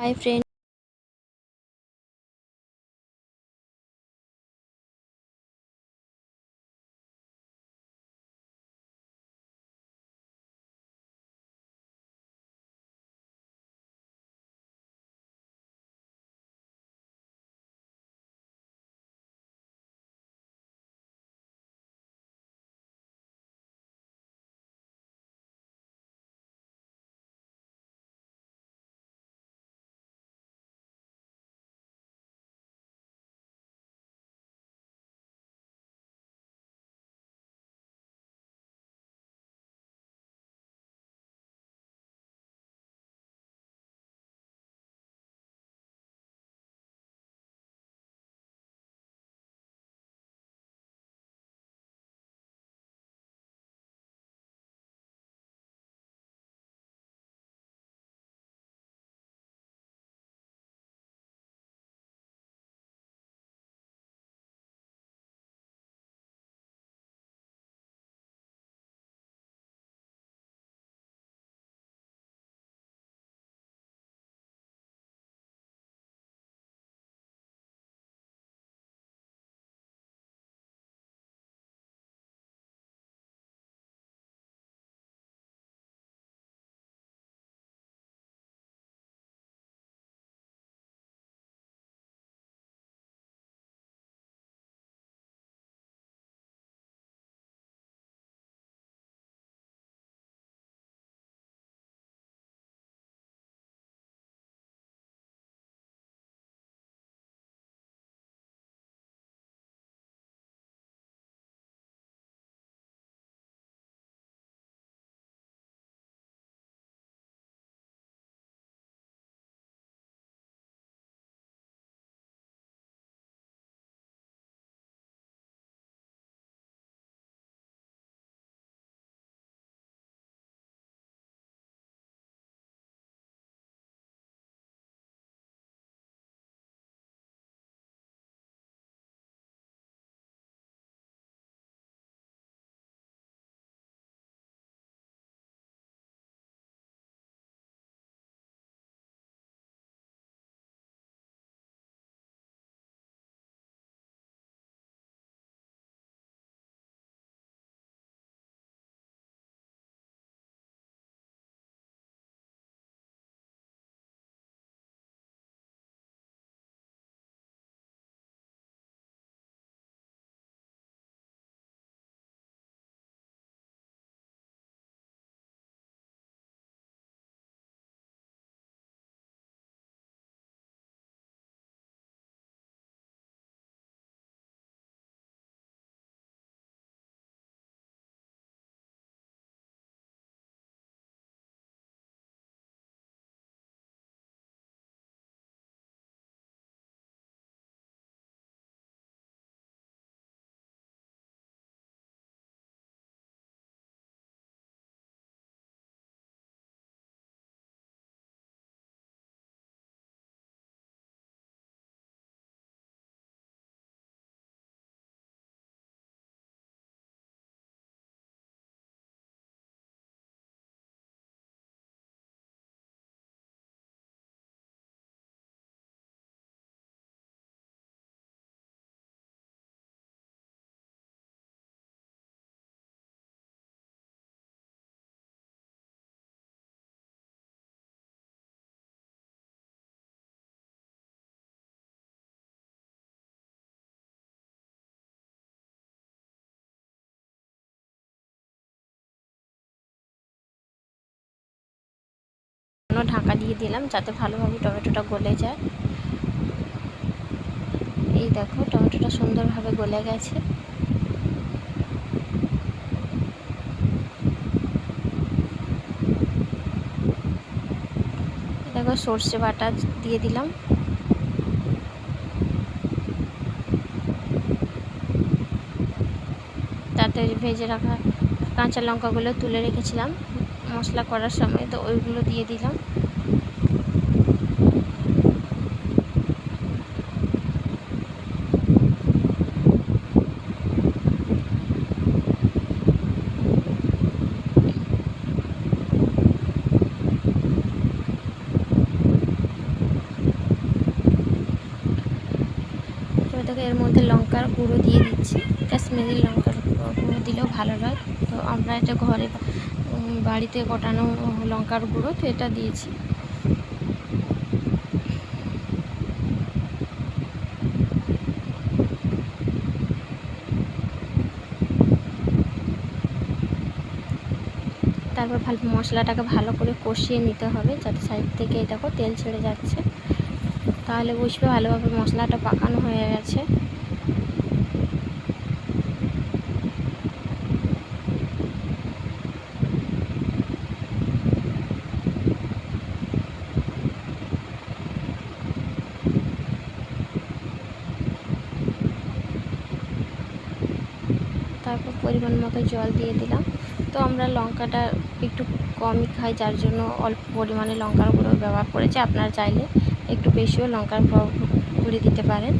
Hi friend Dhaka দিয়ে দিলাম যাতে ভালোভাবে টমেটোটা গলে যায়। এই দেখো, টমেটোটা সুন্দরভাবে গলে গেছে। দেখো, সর্ষে বাটা দিয়ে দিলাম। তাতে ভেজে রাখা কাঁচা লঙ্কাগুলো তুলে রেখেছিলাম মশলা করার সময়, তো ওইগুলো দিয়ে দিলাম। লঙ্কার গুঁড়ো দিয়ে দিচ্ছি। কাশ্মীরি লঙ্কার গুঁড়ো দিলেও ভালো হয়। তো আমরা এটা ঘরে বাড়িতে গোটানো লঙ্কার গুঁড়ো, তো এটা দিয়েছি। তারপর ভালো মশলাটাকে ভালো করে কষিয়ে নিতে হবে, যাতে সাইড থেকে দেখো তেল ছেড়ে যাচ্ছে। তাহলে বুঝবে ভালোভাবে মশলাটা পাকানো হয়ে গেছে তারপর পরিমাণ মতো জল দিয়ে দিলাম। তো আমরা লঙ্কাটা একটু কমই খাই, যার জন্য অল্প পরিমাণে লঙ্কার গুঁড়ো ব্যবহার করেছি। আপনারা চাইলে একটু বেশিও লঙ্কার গুঁড়ি দিতে পারেন।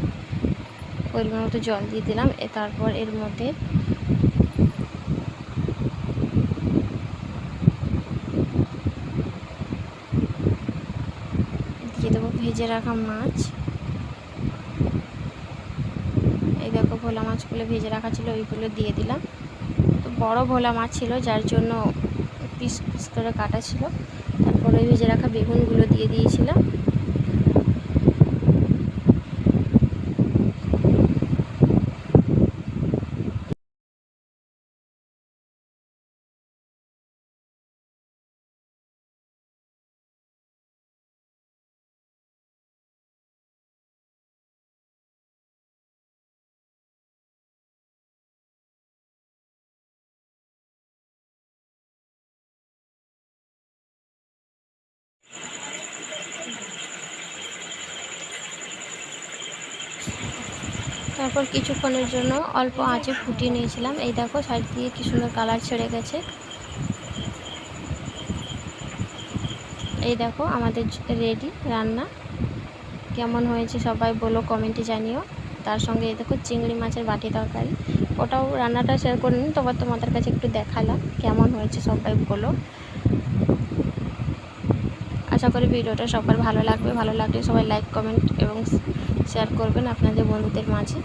পরিমাণ মতো জল দিয়ে দিলাম। তারপর এর মধ্যে দিয়ে দেবো ভেজে রাখা মাছ এই দেখো ভোলা মাছগুলো ভেজে রাখা ছিল, ওইগুলো দিয়ে দিলাম। তো বড় ভোলা মাছ ছিল, যার জন্য পিস পিস করে কাটা ছিল। তারপরে ভেজে রাখা বেগুনগুলো দিয়ে দিয়েছিলাম। তারপর কিছুক্ষণের জন্য অল্প আঁচে ফুটিয়ে নিয়েছিলাম। এই দেখো সাইড দিয়ে কি সুন্দর কালার ছেড়ে গেছে। এই দেখো, আমাদের রেডি রান্না। কেমন হয়েছে সবাই বলো কমেন্টে জানিও। তার সঙ্গে এই দেখো, চিংড়ি মাছের বাটি তরকারি। ওটাও রান্নাটা শেয়ার করিনি তবে তোমাদের কাছে একটু দেখালাম কেমন হয়েছে সবাই বলো। আশা করি ভিডিওটা সবার ভালো লাগবে। ভালো লাগলে সবাই লাইক কমেন্ট এবং শেয়ার করবেন আপনাদের বন্ধুদের মাঝে।